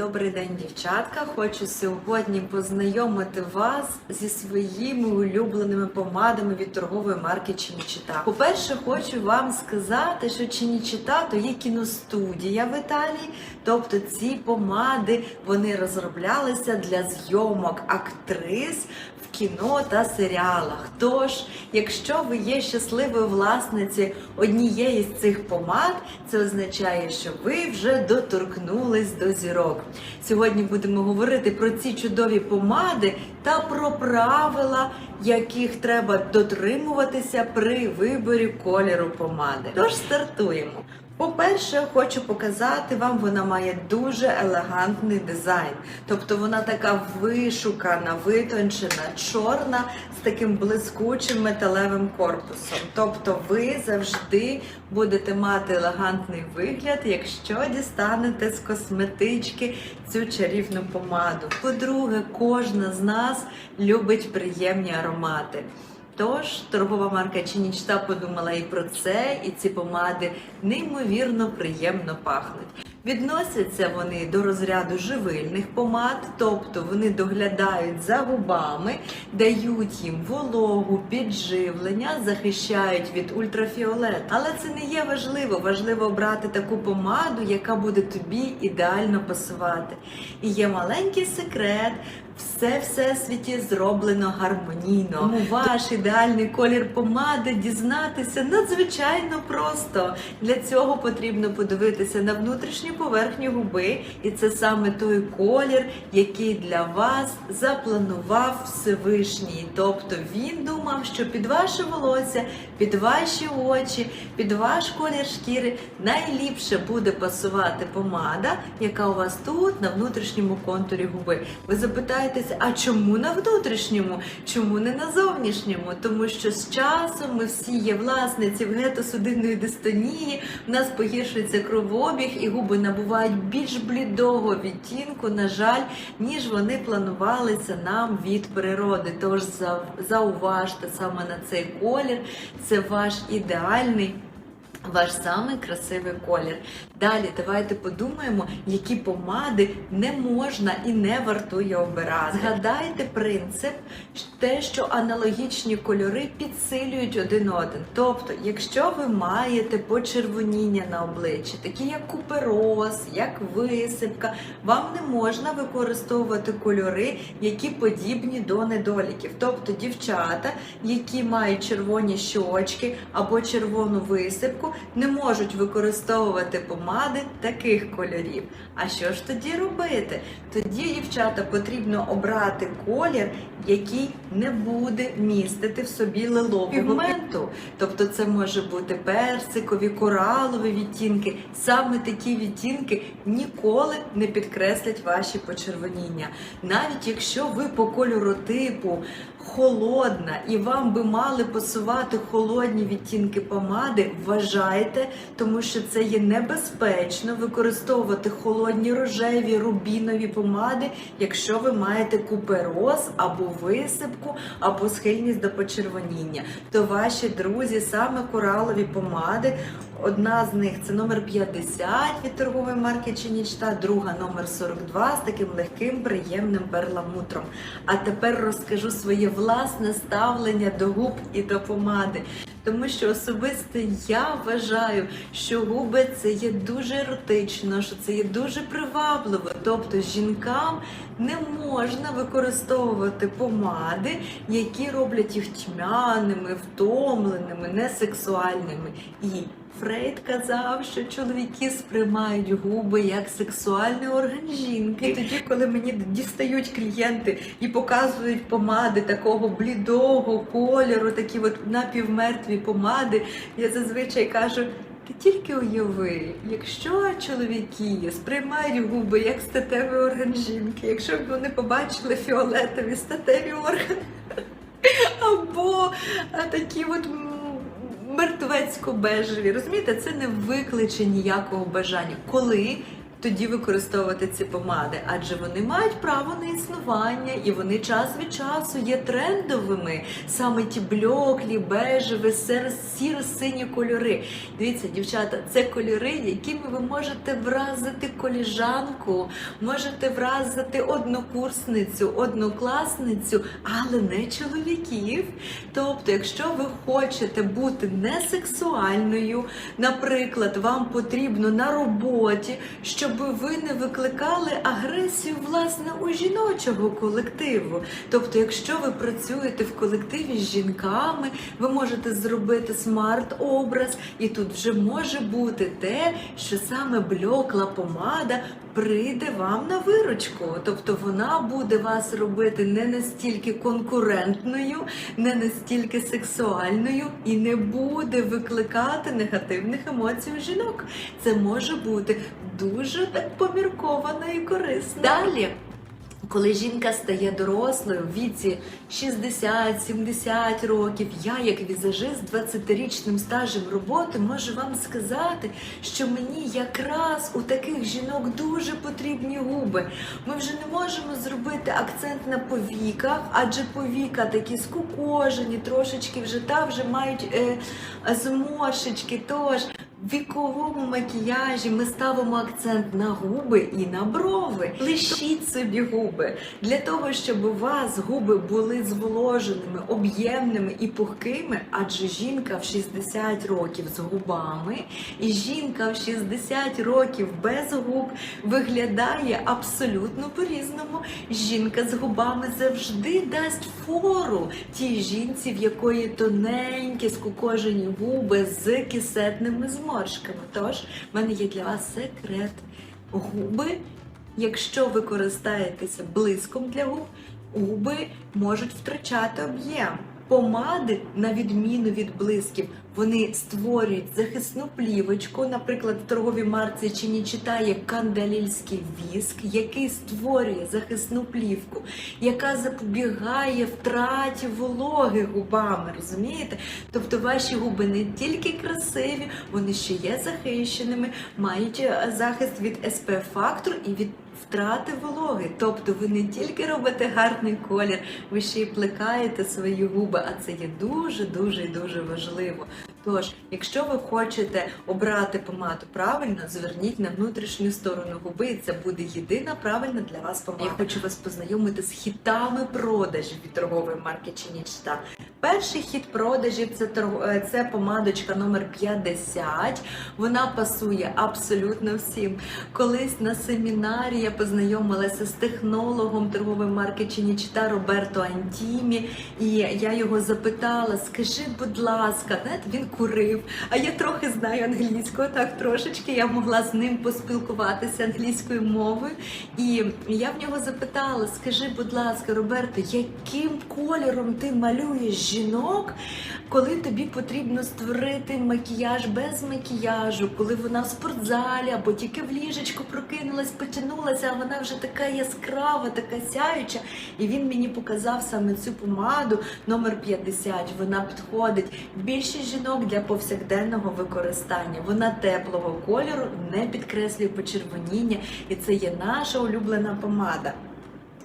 Добрий день, дівчатка. Хочу сьогодні познайомити вас зі своїми улюбленими помадами від торгової марки Чинічита. По-перше, хочу вам сказати, що Чинічита то є кіностудія в Італії. Тобто ці помади вони розроблялися для зйомок актрис кіно та серіалах. Тож, якщо ви є щасливою власницею однієї з цих помад, це означає, що ви вже доторкнулись до зірок. Сьогодні будемо говорити про ці чудові помади та про правила, яких треба дотримуватися при виборі кольору помади. Тож стартуємо. По-перше, хочу показати вам, вона має дуже елегантний дизайн. Тобто вона така вишукана, витончена, чорна з таким блискучим металевим корпусом. Тобто ви завжди будете мати елегантний вигляд, якщо дістанете з косметички цю чарівну помаду. По-друге, кожна з нас любить приємні аромати. Тож торгова марка Чинічта подумала і про це, і ці помади неймовірно приємно пахнуть. Відносяться вони до розряду живильних помад, тобто вони доглядають за губами, дають їм вологу, підживлення, захищають від ультрафіолету. Але це не є важливо. Важливо обрати таку помаду, яка буде тобі ідеально пасувати. І є маленький секрет. Все всесвіті зроблено гармонійно. Тому ваш ідеальний колір помади дізнатися надзвичайно просто. Для цього потрібно подивитися на внутрішню поверхню губи, і це саме той колір, який для вас запланував Всевишній. Тобто він думав, що під ваше волосся, під ваші очі, під ваш колір шкіри найліпше буде пасувати помада, яка у вас тут на внутрішньому контурі губи. Ви запитаєтеся, а чому на внутрішньому? Чому не на зовнішньому? Тому що з часом ми всі є власниці вегетосудинної дистонії, в нас погіршується кровообіг і губи набувають більш блідого відтінку, на жаль, ніж вони планувалися нам від природи. Тож за- зауважте саме на цей колір, це ваш ідеальний. Ваш самий красивий колір. Далі давайте подумаємо, які помади не можна і не вартує обирати. Згадайте принцип, те, що аналогічні кольори підсилюють один один. Тобто, якщо ви маєте почервоніння на обличчі, такі як купероз, як висипка, вам не можна використовувати кольори, які подібні до недоліків. Тобто дівчата, які мають червоні щочки або червону висипку, не можуть використовувати помади таких кольорів. А що ж тоді робити? Тоді, дівчата, потрібно обрати колір, який не буде містити в собі лилового пігменту. Тобто це може бути персикові, коралові відтінки. Саме такі відтінки ніколи не підкреслять ваші почервоніння. Навіть якщо ви по кольору типу холодна і вам би мали пасувати холодні відтінки помади, вважайте, тому що це є небезпечно використовувати холодні рожеві рубінові помади, якщо ви маєте купероз або висипку, або схильність до почервоніння. То ваші друзі саме коралові помади. Одна з них це номер 50 від торгової марки Чинічта, друга номер 42 з таким легким, приємним перламутром. А тепер розкажу своє власне ставлення до губ і до помади. Тому що особисто я вважаю, що губи це є дуже еротично, що це є дуже привабливо. Тобто жінкам не можна використовувати помади, які роблять їх тьмяними, втомленими, несексуальними. І Фрейд казав, що чоловіки сприймають губи як сексуальний орган жінки. І тоді, коли мені дістають клієнти і показують помади такого блідого кольору, такі от напівмертві помади, я зазвичай кажу. Ти тільки уяви, якщо чоловіки сприймають губи як статевий орган жінки, якщо б вони побачили фіолетові статеві органи, або такі от мертвецько-бежеві. Розумієте, це не викличе ніякого бажання. Коли тоді використовувати ці помади, адже вони мають право на існування і вони час від часу є трендовими. Саме ті блеклі, бежеві, сіро-сині кольори. Дивіться, дівчата, це кольори, якими ви можете вразити коліжанку, можете вразити однокурсницю, однокласницю, але не чоловіків. Тобто, якщо ви хочете бути не сексуальною, наприклад, вам потрібно на роботі, щоб ви не викликали агресію власне у жіночого колективу. Тобто, якщо ви працюєте в колективі з жінками, ви можете зробити смарт-образ, і тут вже може бути те, що саме блекла помада прийде вам на виручку. Тобто вона буде вас робити не настільки конкурентною, не настільки сексуальною і не буде викликати негативних емоцій у жінок. Це може бути дуже так помірковано і корисно. Далі. Коли жінка стає дорослою в віці 60-70 років, я, як візажист з 20-річним стажем роботи, можу вам сказати, що мені якраз у таких жінок дуже потрібні губи. Ми вже не можемо зробити акцент на повіках, адже повіка такі скукожені, трошечки вже та вже мають е, зморшечки. Тож в віковому макіяжі ми ставимо акцент на губи і на брови. Лишіть собі губи для того, щоб у вас губи були зволоженими, об'ємними і пухкими, адже жінка в 60 років з губами, і жінка в 60 років без губ виглядає абсолютно по-різному. Жінка з губами завжди дасть фору тій жінці, в якої тоненькі скукожені губи з кисетними зморшками. Тож, в мене є для вас секрет. Губи, якщо ви користаєтеся блиском для губ, губи можуть втрачати об'єм. Помади, на відміну від блисків, вони створюють захисну плівочку. Наприклад, в торговій марці чи не читає кандалільський віск, який створює захисну плівку, яка запобігає втраті вологи губами. Розумієте? Тобто ваші губи не тільки красиві, вони ще є захищеними, мають е, захист від СПФ фактор і від втрати вологи. Тобто ви не тільки робите гарний колір, ви ще й плекаєте свої губи, а це є дуже, дуже дуже важливо. Тож, якщо ви хочете обрати помаду правильно, зверніть на внутрішню сторону губи, і це буде єдина правильна для вас помада. Я хочу вас познайомити з хітами продажів від торгової марки Чинічта. Перший хід продажів це е, це помадочка номер 50. Вона пасує абсолютно всім. Колись на семінарі я познайомилася з технологом торгової марки Чинічта Роберто Антімі, і я його запитала: скажи, будь ласка, він курив, а я трохи знаю англійську, так трошечки я могла з ним поспілкуватися англійською мовою. І я в нього запитала: скажи, будь ласка, Роберто, яким кольором ти малюєш жінок, коли тобі потрібно створити макіяж без макіяжу, коли вона в спортзалі або тільки в ліжечку прокинулась, потягнулася, а вона вже така яскрава, така сяюча. І він мені показав саме цю помаду номер 50. Вона підходить більшість жінок для повсякденного використання. Вона теплого кольору, не підкреслює почервоніння, і це є наша улюблена помада.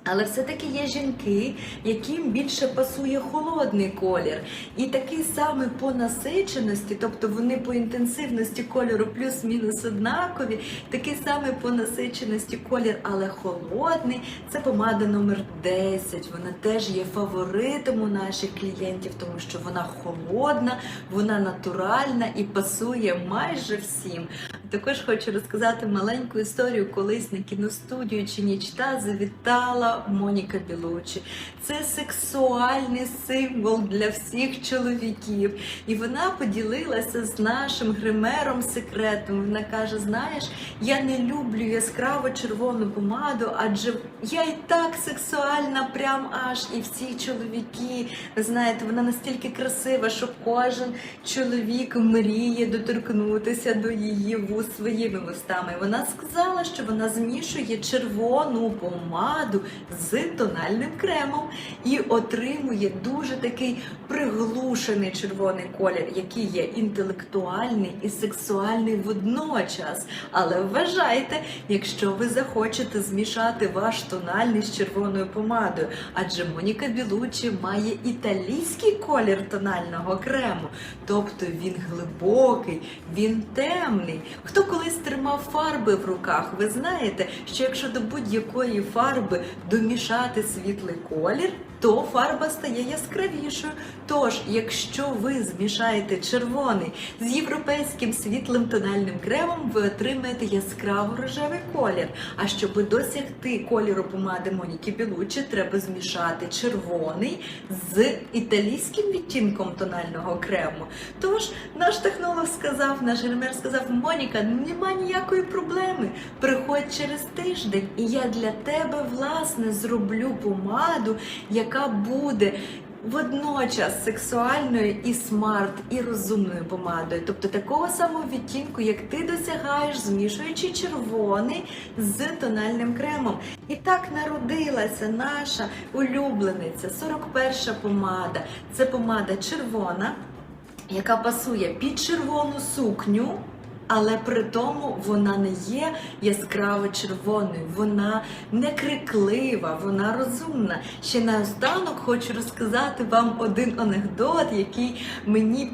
Але все-таки є жінки, яким більше пасує холодний колір. І такий самий по насиченості, тобто вони по інтенсивності кольору плюс-мінус однакові, такий самий по насиченості колір, але холодний. Це помада номер 10. Вона теж є фаворитом у наших клієнтів, тому що вона холодна, вона натуральна і пасує майже всім. Також хочу розказати маленьку історію. Колись на кіностудію чи нічта завітала Моніка Білучі. Це сексуальний символ для всіх чоловіків. І вона поділилася з нашим гримером секретом. Вона каже: Знаєш, я не люблю яскраво червону помаду, адже я і так сексуальна, прям аж і всі чоловіки. Ви знаєте, вона настільки красива, що кожен чоловік мріє доторкнутися до її вуст. Своїми вустами. Вона сказала, що вона змішує червону помаду з тональним кремом і отримує дуже такий приглушений червоний колір, який є інтелектуальний і сексуальний водночас. Але вважайте, якщо ви захочете змішати ваш тональний з червоною помадою, адже Моніка Білучі має італійський колір тонального крему, тобто він глибокий, він темний. Хто колись тримав фарби в руках, ви знаєте, що якщо до будь-якої фарби домішати світлий колір, то фарба стає яскравішою. Тож, якщо ви змішаєте червоний з європейським світлим тональним кремом, ви отримаєте яскраво рожевий колір. А щоб досягти кольору помади Моніки Білучі, треба змішати червоний з італійським відтінком тонального крему. Тож наш технолог сказав, наш гример сказав: Моніка, нема ніякої проблеми. Приходь через тиждень, і я для тебе власне зроблю помаду, яка буде. Водночас сексуальною і смарт, і розумною помадою, тобто такого самого відтінку, як ти досягаєш, змішуючи червоний з тональним кремом. І так народилася наша улюблениця, 41-ша помада. Це помада червона, яка пасує під червону сукню. Але при тому вона не є яскраво червоною, вона не криклива, вона розумна. Ще наостанок хочу розказати вам один анекдот, який мені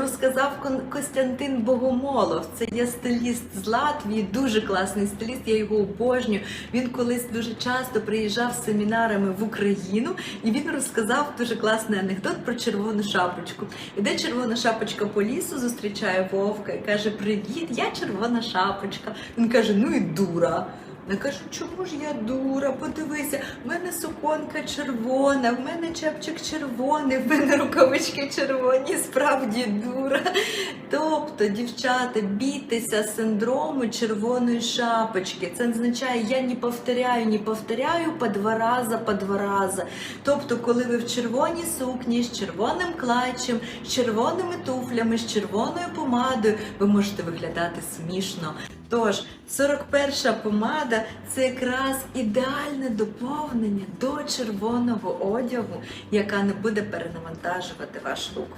розказав Костянтин Богомолов. Це є стиліст з Латвії, дуже класний стиліст. Я його обожнюю. Він колись дуже часто приїжджав з семінарами в Україну, і він розказав дуже класний анекдот про червону шапочку. Іде червона шапочка по лісу, зустрічає вовка і каже: Привіт, я червона шапочка. Він каже: Ну і дура. Вона каже, чому ж я дура? Подивися, в мене суконка червона, в мене чепчик червоний, в мене рукавички червоні, справді дура. Тобто, дівчата, бійтеся синдрому червоної шапочки. Це означає, я не повторяю, не повторяю по два рази, по два рази. Тобто, коли ви в червоній сукні з червоним клатчем, з червоними туфлями, з червоною помадою, ви можете виглядати смішно. Тож, 41 помада це якраз ідеальне доповнення до червоного одягу, яка не буде перенавантажувати ваш лук.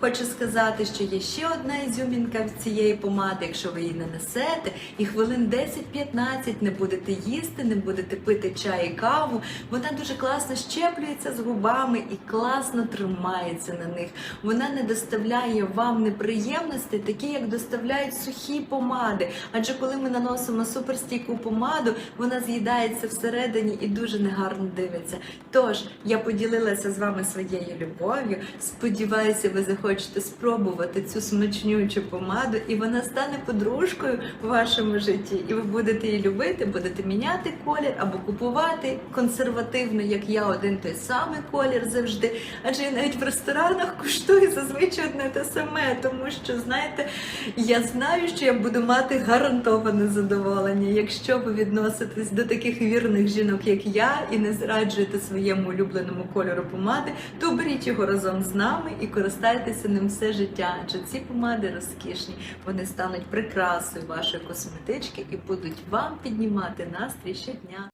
Хочу сказати, що є ще одна ізюмінка в цієї помади, якщо ви її не несете, і хвилин 10-15 не будете їсти, не будете пити чай і каву. Вона дуже класно щеплюється з губами і класно тримається на них. Вона не доставляє вам неприємностей, такі як доставляють сухі помади. Адже коли ми наносимо суперстійку помаду, вона з'їдається всередині і дуже негарно дивиться. Тож я поділилася з вами своєю любов'ю. Сподіваюся, ви захочете спробувати цю смачнючу помаду, і вона стане подружкою в вашому житті. І ви будете її любити, будете міняти колір або купувати консервативно, як я, один той самий колір завжди. Адже я навіть в ресторанах куштую зазвичай одне те саме, тому що знаєте, я знаю, що я буду мати гарантоване задоволення. Якщо ви відноситесь до таких вірних жінок, як я, і не зраджуєте своєму улюбленому кольору помади, то беріть його разом з нами і користайтеся ним все життя. Адже ці помади розкішні, вони стануть прикрасою вашої косметички і будуть вам піднімати настрій щодня.